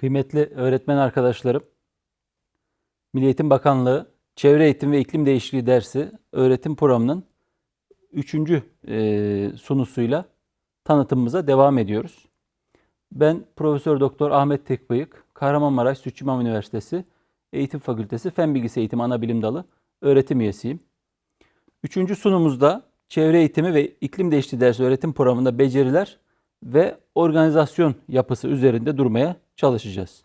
Kıymetli öğretmen arkadaşlarım, Milli Eğitim Bakanlığı Çevre Eğitim ve İklim Değişikliği dersi öğretim programının 3. sunusuyla tanıtımımıza devam ediyoruz. Ben Profesör Doktor Ahmet Tekbıyık, Kahramanmaraş Sütçü İmam Üniversitesi Eğitim Fakültesi Fen Bilgisi Eğitimi Anabilim Dalı öğretim üyesiyim. Üçüncü sunumuzda çevre eğitimi ve iklim değişikliği dersi öğretim programında beceriler ve organizasyon yapısı üzerinde durmaya çalışacağız.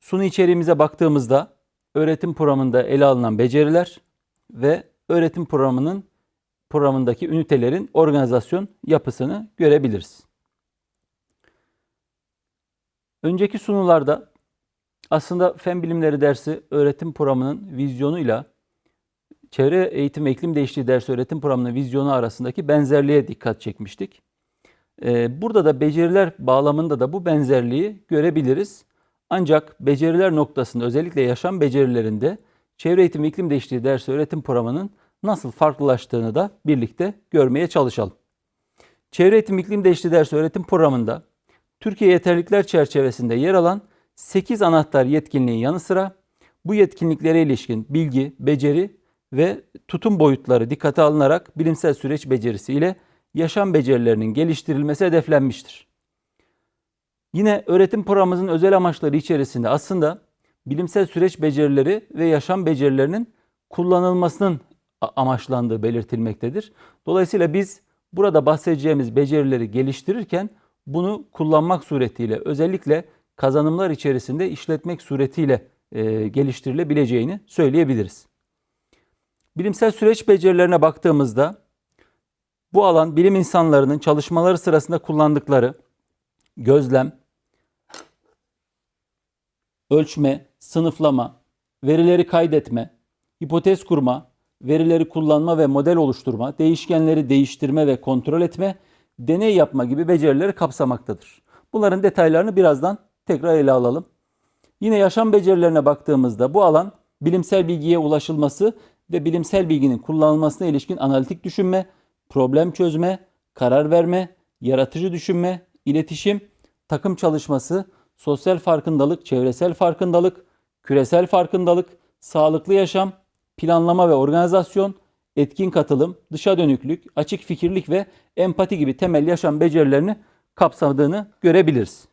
Sunu içeriğimize baktığımızda öğretim programında ele alınan beceriler ve öğretim programının programındaki ünitelerin organizasyon yapısını görebiliriz. Önceki sunularda aslında fen bilimleri dersi öğretim programının vizyonuyla çevre eğitim ve iklim değişikliği dersi öğretim programının vizyonu arasındaki benzerliğe dikkat çekmiştik. Ee, Burada da beceriler bağlamında da bu benzerliği görebiliriz. Ancak beceriler noktasında özellikle yaşam becerilerinde çevre eğitim iklim değişikliği dersi öğretim programının nasıl farklılaştığını da birlikte görmeye çalışalım. Çevre eğitim iklim değişikliği dersi öğretim programında Türkiye yeterlilikler çerçevesinde yer alan 8 anahtar yetkinliğin yanı sıra bu yetkinliklere ilişkin bilgi, beceri ve tutum boyutları dikkate alınarak bilimsel süreç becerisi ile yaşam becerilerinin geliştirilmesi hedeflenmiştir. Yine öğretim programımızın özel amaçları içerisinde aslında bilimsel süreç becerileri ve yaşam becerilerinin kullanılmasının amaçlandığı belirtilmektedir. Dolayısıyla biz burada bahsedeceğimiz becerileri geliştirirken bunu kullanmak suretiyle özellikle kazanımlar içerisinde işletmek suretiyle e, geliştirilebileceğini söyleyebiliriz. Bilimsel süreç becerilerine baktığımızda bu alan bilim insanlarının çalışmaları sırasında kullandıkları gözlem, ölçme, sınıflama, verileri kaydetme, hipotez kurma, verileri kullanma ve model oluşturma, değişkenleri değiştirme ve kontrol etme, deney yapma gibi becerileri kapsamaktadır. Bunların detaylarını birazdan tekrar ele alalım. Yine yaşam becerilerine baktığımızda bu alan bilimsel bilgiye ulaşılması ve bilimsel bilginin kullanılmasına ilişkin analitik düşünme, problem çözme, karar verme, yaratıcı düşünme, iletişim, takım çalışması, sosyal farkındalık, çevresel farkındalık, küresel farkındalık, sağlıklı yaşam, planlama ve organizasyon, etkin katılım, dışa dönüklük, açık fikirlik ve empati gibi temel yaşam becerilerini kapsadığını görebiliriz.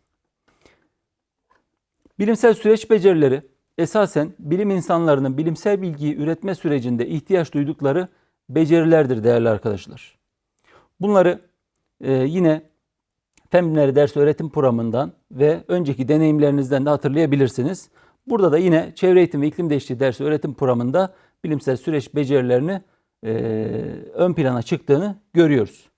Bilimsel süreç becerileri esasen bilim insanlarının bilimsel bilgiyi üretme sürecinde ihtiyaç duydukları becerilerdir değerli arkadaşlar. Bunları e, yine Fen Bilimleri Ders Öğretim Programı'ndan ve önceki deneyimlerinizden de hatırlayabilirsiniz. Burada da yine Çevre Eğitim ve İklim Değişikliği Dersi Öğretim Programı'nda bilimsel süreç becerilerini e, ön plana çıktığını görüyoruz.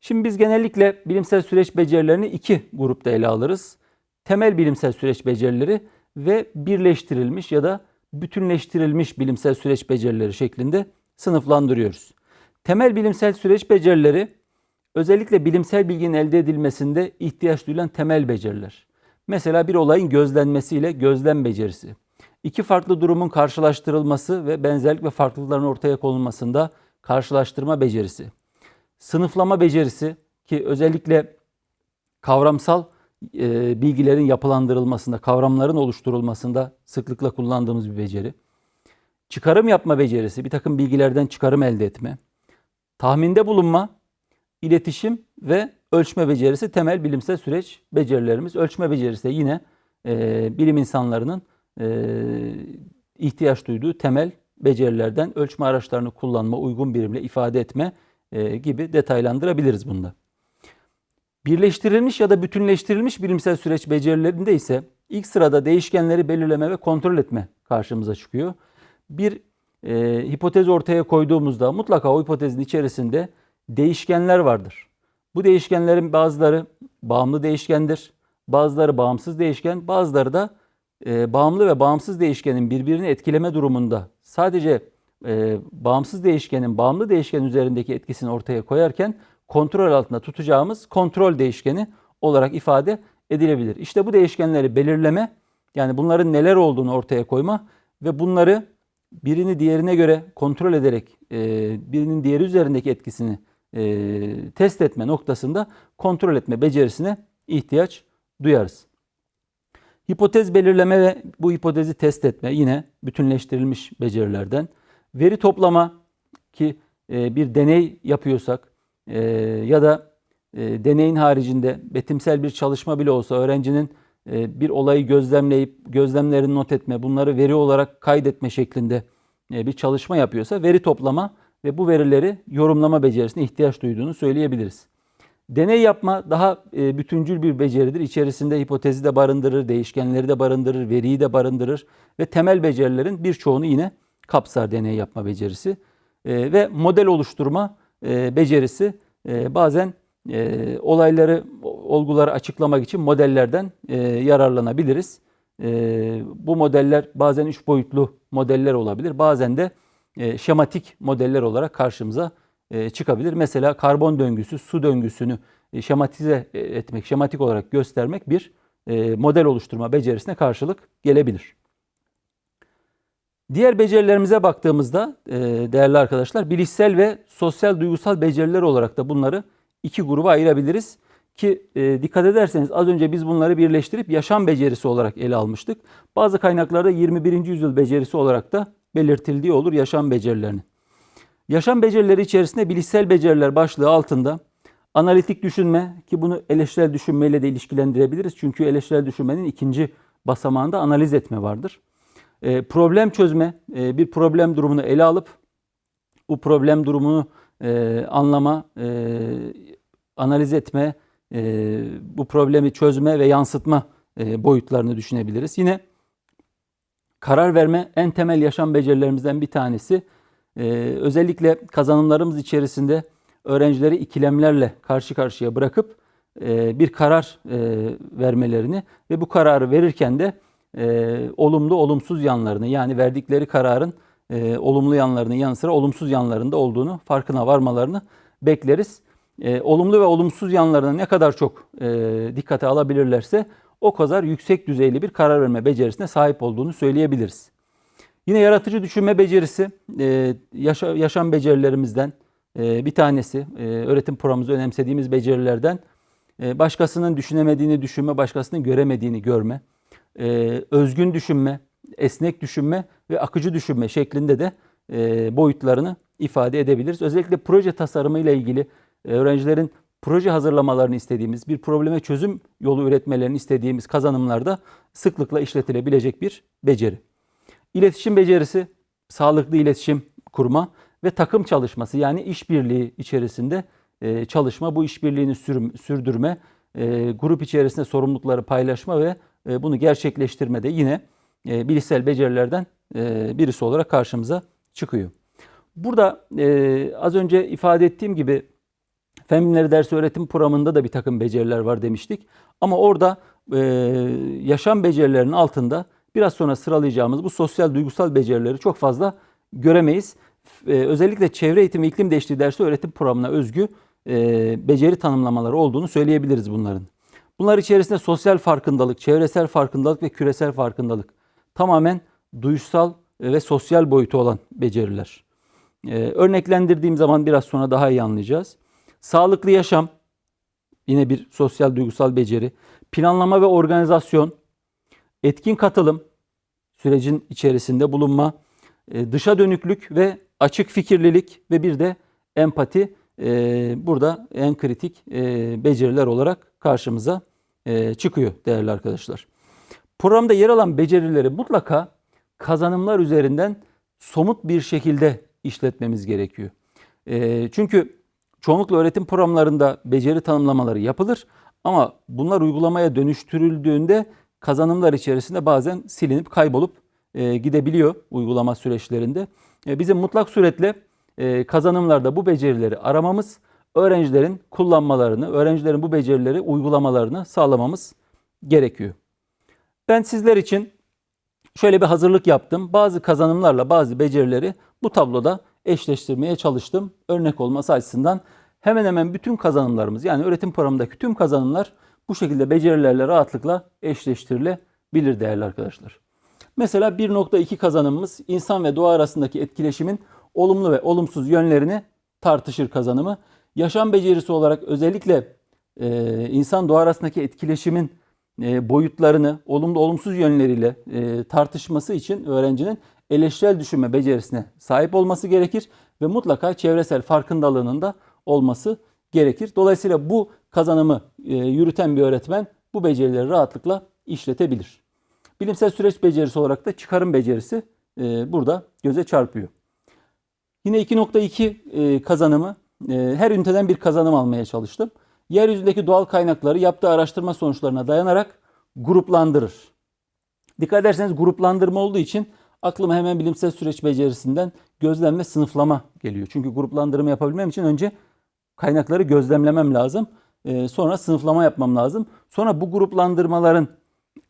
Şimdi biz genellikle bilimsel süreç becerilerini iki grupta ele alırız. Temel bilimsel süreç becerileri ve birleştirilmiş ya da bütünleştirilmiş bilimsel süreç becerileri şeklinde sınıflandırıyoruz. Temel bilimsel süreç becerileri özellikle bilimsel bilginin elde edilmesinde ihtiyaç duyulan temel beceriler. Mesela bir olayın gözlenmesiyle gözlem becerisi. İki farklı durumun karşılaştırılması ve benzerlik ve farklılıkların ortaya konulmasında karşılaştırma becerisi. Sınıflama becerisi ki özellikle kavramsal e, bilgilerin yapılandırılmasında, kavramların oluşturulmasında sıklıkla kullandığımız bir beceri. Çıkarım yapma becerisi, bir takım bilgilerden çıkarım elde etme. Tahminde bulunma, iletişim ve ölçme becerisi temel bilimsel süreç becerilerimiz. Ölçme becerisi de yine e, bilim insanlarının e, ihtiyaç duyduğu temel becerilerden ölçme araçlarını kullanma, uygun birimle ifade etme e, gibi detaylandırabiliriz bunda. Birleştirilmiş ya da bütünleştirilmiş bilimsel süreç becerilerinde ise ilk sırada değişkenleri belirleme ve kontrol etme karşımıza çıkıyor. Bir e, hipotez ortaya koyduğumuzda mutlaka o hipotezin içerisinde değişkenler vardır. Bu değişkenlerin bazıları bağımlı değişkendir, bazıları bağımsız değişken, bazıları da e, bağımlı ve bağımsız değişkenin birbirini etkileme durumunda sadece e, bağımsız değişkenin bağımlı değişken üzerindeki etkisini ortaya koyarken kontrol altında tutacağımız kontrol değişkeni olarak ifade edilebilir. İşte bu değişkenleri belirleme yani bunların neler olduğunu ortaya koyma ve bunları birini diğerine göre kontrol ederek e, birinin diğeri üzerindeki etkisini e, test etme noktasında kontrol etme becerisine ihtiyaç duyarız. Hipotez belirleme ve bu hipotezi test etme yine bütünleştirilmiş becerilerden. Veri toplama ki e, bir deney yapıyorsak ya da deneyin haricinde betimsel bir çalışma bile olsa öğrencinin bir olayı gözlemleyip gözlemlerini not etme, bunları veri olarak kaydetme şeklinde e, bir çalışma yapıyorsa veri toplama ve bu verileri yorumlama becerisine ihtiyaç duyduğunu söyleyebiliriz. Deney yapma daha e, bütüncül bir beceridir. İçerisinde hipotezi de barındırır, değişkenleri de barındırır, veriyi de barındırır ve temel becerilerin birçoğunu yine kapsar deney yapma becerisi. E, ve model oluşturma e, becerisi e, bazen e, olayları, olguları açıklamak için modellerden e, yararlanabiliriz. E, bu modeller bazen üç boyutlu modeller olabilir, bazen de e, şematik modeller olarak karşımıza e, çıkabilir. Mesela karbon döngüsü, su döngüsünü e, şematize etmek, şematik olarak göstermek bir e, model oluşturma becerisine karşılık gelebilir. Diğer becerilerimize baktığımızda e, değerli arkadaşlar bilişsel ve sosyal duygusal beceriler olarak da bunları iki gruba ayırabiliriz. Ki e, dikkat ederseniz az önce biz bunları birleştirip yaşam becerisi olarak ele almıştık. Bazı kaynaklarda 21. yüzyıl becerisi olarak da belirtildiği olur yaşam becerilerini. Yaşam becerileri içerisinde bilişsel beceriler başlığı altında analitik düşünme ki bunu eleştirel düşünmeyle de ilişkilendirebiliriz. Çünkü eleştirel düşünmenin ikinci basamağında analiz etme vardır. E, problem çözme, e, bir problem durumunu ele alıp bu problem durumunu e, anlama, e, analiz etme, e, bu problemi çözme ve yansıtma e, boyutlarını düşünebiliriz. Yine karar verme en temel yaşam becerilerimizden bir tanesi. E, özellikle kazanımlarımız içerisinde öğrencileri ikilemlerle karşı karşıya bırakıp e, bir karar e, vermelerini ve bu kararı verirken de e, olumlu olumsuz yanlarını yani verdikleri kararın e, olumlu yanlarının yanı sıra olumsuz yanlarında olduğunu farkına varmalarını bekleriz. E, olumlu ve olumsuz yanlarını ne kadar çok e, dikkate alabilirlerse o kadar yüksek düzeyli bir karar verme becerisine sahip olduğunu söyleyebiliriz. Yine yaratıcı düşünme becerisi e, yaşa, yaşam becerilerimizden e, bir tanesi. E, öğretim programımızda önemsediğimiz becerilerden e, başkasının düşünemediğini düşünme, başkasının göremediğini görme, e, özgün düşünme, esnek düşünme ve akıcı düşünme şeklinde de e, boyutlarını ifade edebiliriz. Özellikle proje tasarımı ile ilgili öğrencilerin proje hazırlamalarını istediğimiz, bir probleme çözüm yolu üretmelerini istediğimiz kazanımlarda sıklıkla işletilebilecek bir beceri. İletişim becerisi, sağlıklı iletişim kurma ve takım çalışması yani işbirliği içerisinde e, çalışma, bu işbirliğini sürdürme, e, grup içerisinde sorumlulukları paylaşma ve e, bunu gerçekleştirme de yine bilişsel becerilerden birisi olarak karşımıza çıkıyor. Burada az önce ifade ettiğim gibi fen bilimleri dersi öğretim programında da bir takım beceriler var demiştik. Ama orada yaşam becerilerinin altında biraz sonra sıralayacağımız bu sosyal duygusal becerileri çok fazla göremeyiz. özellikle çevre eğitimi iklim değişikliği dersi öğretim programına özgü beceri tanımlamaları olduğunu söyleyebiliriz bunların. Bunlar içerisinde sosyal farkındalık, çevresel farkındalık ve küresel farkındalık tamamen duysal ve sosyal boyutu olan beceriler. örneklendirdiğim zaman biraz sonra daha iyi anlayacağız. Sağlıklı yaşam yine bir sosyal duygusal beceri. Planlama ve organizasyon, etkin katılım, sürecin içerisinde bulunma, dışa dönüklük ve açık fikirlilik ve bir de empati burada en kritik beceriler olarak karşımıza çıkıyor değerli arkadaşlar. Programda yer alan becerileri mutlaka kazanımlar üzerinden somut bir şekilde işletmemiz gerekiyor. Çünkü çoğunlukla öğretim programlarında beceri tanımlamaları yapılır ama bunlar uygulamaya dönüştürüldüğünde kazanımlar içerisinde bazen silinip kaybolup gidebiliyor uygulama süreçlerinde. Bizim mutlak suretle kazanımlarda bu becerileri aramamız, öğrencilerin kullanmalarını, öğrencilerin bu becerileri uygulamalarını sağlamamız gerekiyor. Ben sizler için şöyle bir hazırlık yaptım. Bazı kazanımlarla bazı becerileri bu tabloda eşleştirmeye çalıştım. Örnek olması açısından hemen hemen bütün kazanımlarımız yani öğretim programındaki tüm kazanımlar bu şekilde becerilerle rahatlıkla eşleştirilebilir değerli arkadaşlar. Mesela 1.2 kazanımımız insan ve doğa arasındaki etkileşimin olumlu ve olumsuz yönlerini tartışır kazanımı. Yaşam becerisi olarak özellikle e, insan doğa arasındaki etkileşimin boyutlarını olumlu olumsuz yönleriyle e, tartışması için öğrencinin eleştirel düşünme becerisine sahip olması gerekir ve mutlaka çevresel farkındalığının da olması gerekir. Dolayısıyla bu kazanımı e, yürüten bir öğretmen bu becerileri rahatlıkla işletebilir. Bilimsel süreç becerisi olarak da çıkarım becerisi e, burada göze çarpıyor. Yine 2.2 e, kazanımı e, her üniteden bir kazanım almaya çalıştım. Yeryüzündeki doğal kaynakları yaptığı araştırma sonuçlarına dayanarak gruplandırır. Dikkat ederseniz gruplandırma olduğu için aklıma hemen bilimsel süreç becerisinden gözlem ve sınıflama geliyor. Çünkü gruplandırma yapabilmem için önce kaynakları gözlemlemem lazım. E, sonra sınıflama yapmam lazım. Sonra bu gruplandırmaların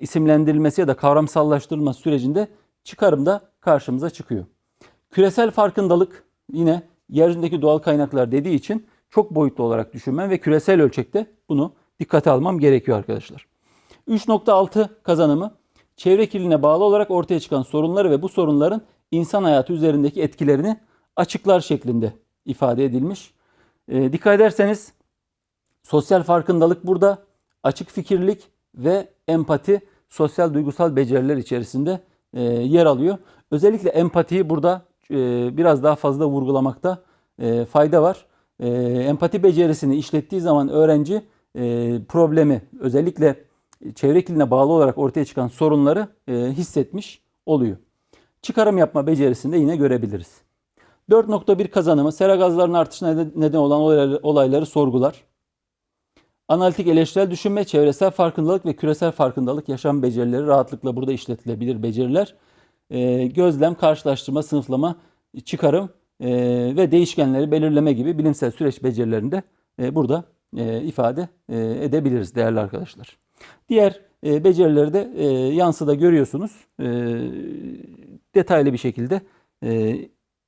isimlendirilmesi ya da kavramsallaştırılması sürecinde çıkarım da karşımıza çıkıyor. Küresel farkındalık yine yeryüzündeki doğal kaynaklar dediği için çok boyutlu olarak düşünmem ve küresel ölçekte bunu dikkate almam gerekiyor arkadaşlar. 3.6 kazanımı çevre kirliliğine bağlı olarak ortaya çıkan sorunları ve bu sorunların insan hayatı üzerindeki etkilerini açıklar şeklinde ifade edilmiş. E, dikkat ederseniz sosyal farkındalık burada açık fikirlik ve empati sosyal duygusal beceriler içerisinde e, yer alıyor. Özellikle empatiyi burada e, biraz daha fazla vurgulamakta e, fayda var. E, empati becerisini işlettiği zaman öğrenci e, problemi özellikle çevre kirliliğine bağlı olarak ortaya çıkan sorunları e, hissetmiş oluyor. Çıkarım yapma becerisini de yine görebiliriz. 4.1 kazanımı sera gazlarının artışına neden olan olayları sorgular. Analitik eleştirel düşünme, çevresel farkındalık ve küresel farkındalık yaşam becerileri rahatlıkla burada işletilebilir beceriler. E, gözlem, karşılaştırma, sınıflama, çıkarım e, ve değişkenleri belirleme gibi bilimsel süreç becerilerini de e, burada e, ifade e, edebiliriz değerli arkadaşlar. Diğer e, becerileri de e, yansıda görüyorsunuz. Detaylı bir şekilde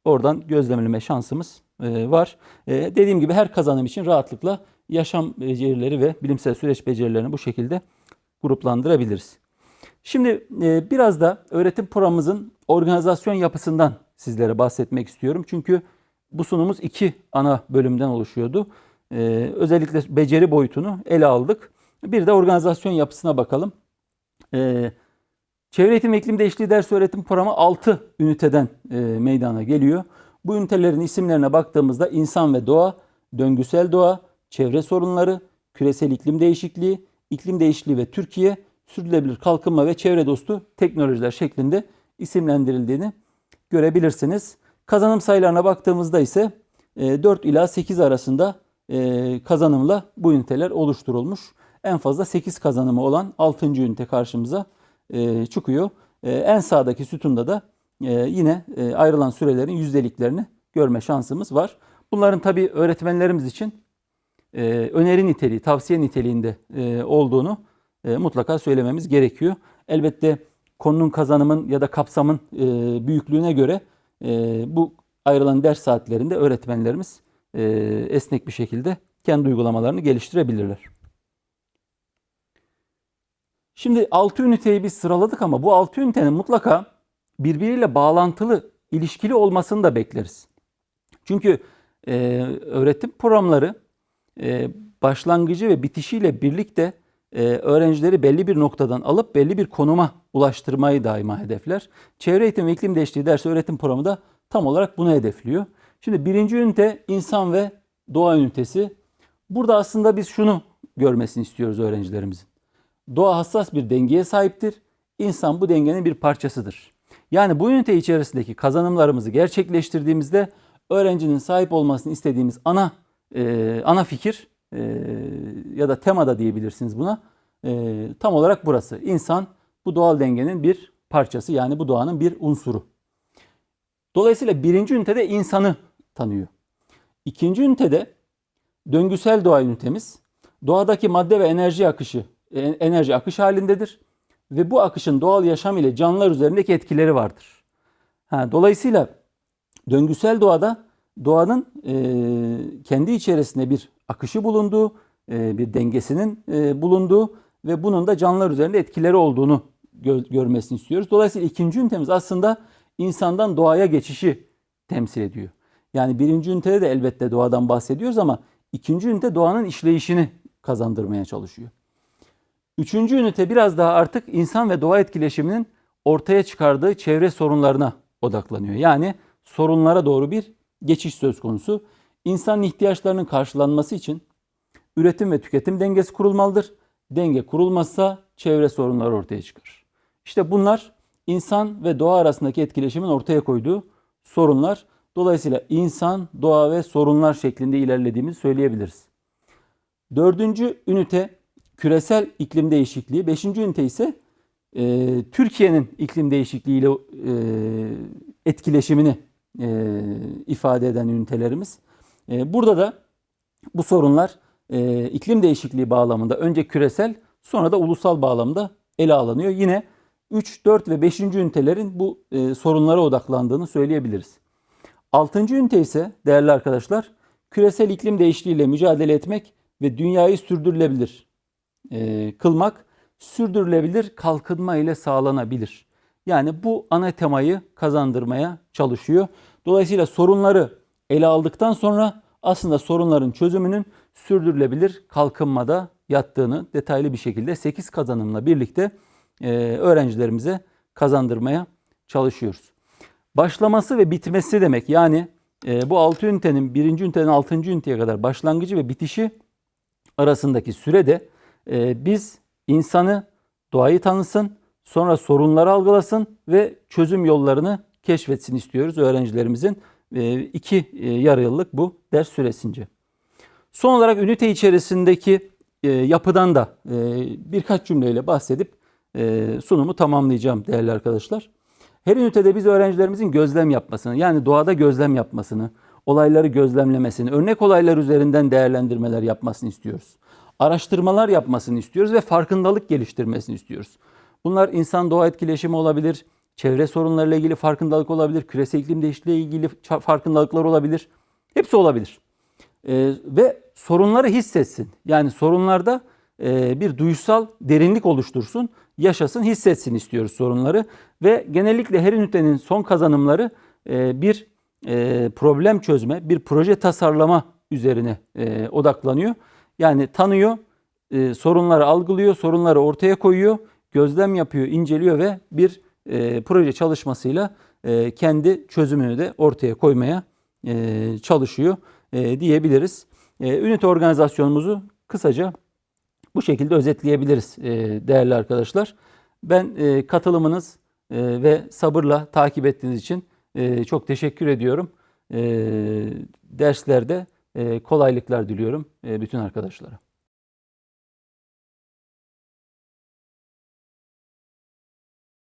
oradan gözlemleme şansımız var. Dediğim gibi her kazanım için rahatlıkla yaşam becerileri ve bilimsel süreç becerilerini bu şekilde gruplandırabiliriz. Şimdi biraz da öğretim programımızın organizasyon yapısından sizlere bahsetmek istiyorum. Çünkü bu sunumumuz iki ana bölümden oluşuyordu. E, özellikle beceri boyutunu ele aldık. Bir de organizasyon yapısına bakalım. E, Çevre Eğitim ve İklim Değişikliği Ders Öğretim Programı 6 üniteden meydana geliyor. Bu ünitelerin isimlerine baktığımızda insan ve doğa, döngüsel doğa, çevre sorunları, küresel iklim değişikliği, iklim değişikliği ve Türkiye, sürdürülebilir kalkınma ve çevre dostu teknolojiler şeklinde isimlendirildiğini görebilirsiniz. Kazanım sayılarına baktığımızda ise 4 ila 8 arasında kazanımla bu üniteler oluşturulmuş. En fazla 8 kazanımı olan 6. ünite karşımıza çıkıyor. En sağdaki sütunda da yine ayrılan sürelerin yüzdeliklerini görme şansımız var. Bunların tabi öğretmenlerimiz için öneri niteliği, tavsiye niteliğinde olduğunu mutlaka söylememiz gerekiyor. Elbette konunun kazanımın ya da kapsamın büyüklüğüne göre bu ayrılan ders saatlerinde öğretmenlerimiz esnek bir şekilde kendi uygulamalarını geliştirebilirler. Şimdi 6 üniteyi biz sıraladık ama bu 6 ünitenin mutlaka birbiriyle bağlantılı, ilişkili olmasını da bekleriz. Çünkü e, öğretim programları e, başlangıcı ve bitişiyle birlikte e, öğrencileri belli bir noktadan alıp belli bir konuma ulaştırmayı daima hedefler. Çevre eğitim ve iklim değişikliği ders öğretim programı da tam olarak bunu hedefliyor. Şimdi birinci ünite insan ve doğa ünitesi. Burada aslında biz şunu görmesini istiyoruz öğrencilerimizin. Doğa hassas bir dengeye sahiptir. İnsan bu dengenin bir parçasıdır. Yani bu ünite içerisindeki kazanımlarımızı gerçekleştirdiğimizde öğrencinin sahip olmasını istediğimiz ana e, ana fikir e, ya da temada diyebilirsiniz buna. E, tam olarak burası. İnsan bu doğal dengenin bir parçası yani bu doğanın bir unsuru. Dolayısıyla birinci ünitede insanı tanıyor. İkinci ünitede döngüsel doğa ünitemiz doğadaki madde ve enerji akışı e, enerji akış halindedir ve bu akışın doğal yaşam ile canlılar üzerindeki etkileri vardır. Ha, dolayısıyla döngüsel doğada doğanın e, kendi içerisinde bir akışı bulunduğu, e, bir dengesinin e, bulunduğu ve bunun da canlılar üzerinde etkileri olduğunu gö- görmesini istiyoruz. Dolayısıyla ikinci ünitemiz aslında insandan doğaya geçişi temsil ediyor. Yani birinci ünitede de elbette doğadan bahsediyoruz ama ikinci ünite doğanın işleyişini kazandırmaya çalışıyor. Üçüncü ünite biraz daha artık insan ve doğa etkileşiminin ortaya çıkardığı çevre sorunlarına odaklanıyor. Yani sorunlara doğru bir geçiş söz konusu. İnsanın ihtiyaçlarının karşılanması için üretim ve tüketim dengesi kurulmalıdır. Denge kurulmazsa çevre sorunları ortaya çıkar. İşte bunlar insan ve doğa arasındaki etkileşimin ortaya koyduğu sorunlar. Dolayısıyla insan, doğa ve sorunlar şeklinde ilerlediğimizi söyleyebiliriz. Dördüncü ünite küresel iklim değişikliği. Beşinci ünite ise e, Türkiye'nin iklim değişikliğiyle e, etkileşimini e, ifade eden ünitelerimiz. E, burada da bu sorunlar e, iklim değişikliği bağlamında önce küresel sonra da ulusal bağlamda ele alınıyor. Yine 3, 4 ve 5. ünitelerin bu e, sorunlara odaklandığını söyleyebiliriz. 6. ünite ise değerli arkadaşlar küresel iklim değişikliğiyle mücadele etmek ve dünyayı sürdürülebilir e, kılmak sürdürülebilir kalkınma ile sağlanabilir. Yani bu ana temayı kazandırmaya çalışıyor. Dolayısıyla sorunları ele aldıktan sonra aslında sorunların çözümünün sürdürülebilir kalkınmada yattığını detaylı bir şekilde 8 kazanımla birlikte e, öğrencilerimize kazandırmaya çalışıyoruz. Başlaması ve bitmesi demek yani e, bu 6 ünitenin 1. üniteden 6. üniteye kadar başlangıcı ve bitişi arasındaki sürede e, biz insanı doğayı tanısın, sonra sorunları algılasın ve çözüm yollarını keşfetsin istiyoruz öğrencilerimizin e, iki e, yarı yıllık bu ders süresince. Son olarak ünite içerisindeki e, yapıdan da e, birkaç cümleyle bahsedip sunumu tamamlayacağım değerli arkadaşlar. Her ünitede biz öğrencilerimizin gözlem yapmasını yani doğada gözlem yapmasını, olayları gözlemlemesini, örnek olaylar üzerinden değerlendirmeler yapmasını istiyoruz. Araştırmalar yapmasını istiyoruz ve farkındalık geliştirmesini istiyoruz. Bunlar insan doğa etkileşimi olabilir, çevre sorunlarıyla ilgili farkındalık olabilir, küresel iklim değişikliği ile ilgili farkındalıklar olabilir. Hepsi olabilir. Ee, ve sorunları hissetsin. Yani sorunlarda e, bir duysal derinlik oluştursun, yaşasın, hissetsin istiyoruz sorunları. Ve genellikle her ünitenin son kazanımları e, bir e, problem çözme, bir proje tasarlama üzerine e, odaklanıyor. Yani tanıyor, e, sorunları algılıyor, sorunları ortaya koyuyor, gözlem yapıyor, inceliyor ve bir e, proje çalışmasıyla e, kendi çözümünü de ortaya koymaya e, çalışıyor e, diyebiliriz. E, ünite organizasyonumuzu kısaca bu şekilde özetleyebiliriz e, değerli arkadaşlar. Ben e, katılımınız e, ve sabırla takip ettiğiniz için e, çok teşekkür ediyorum. E, derslerde e, kolaylıklar diliyorum e, bütün arkadaşlara.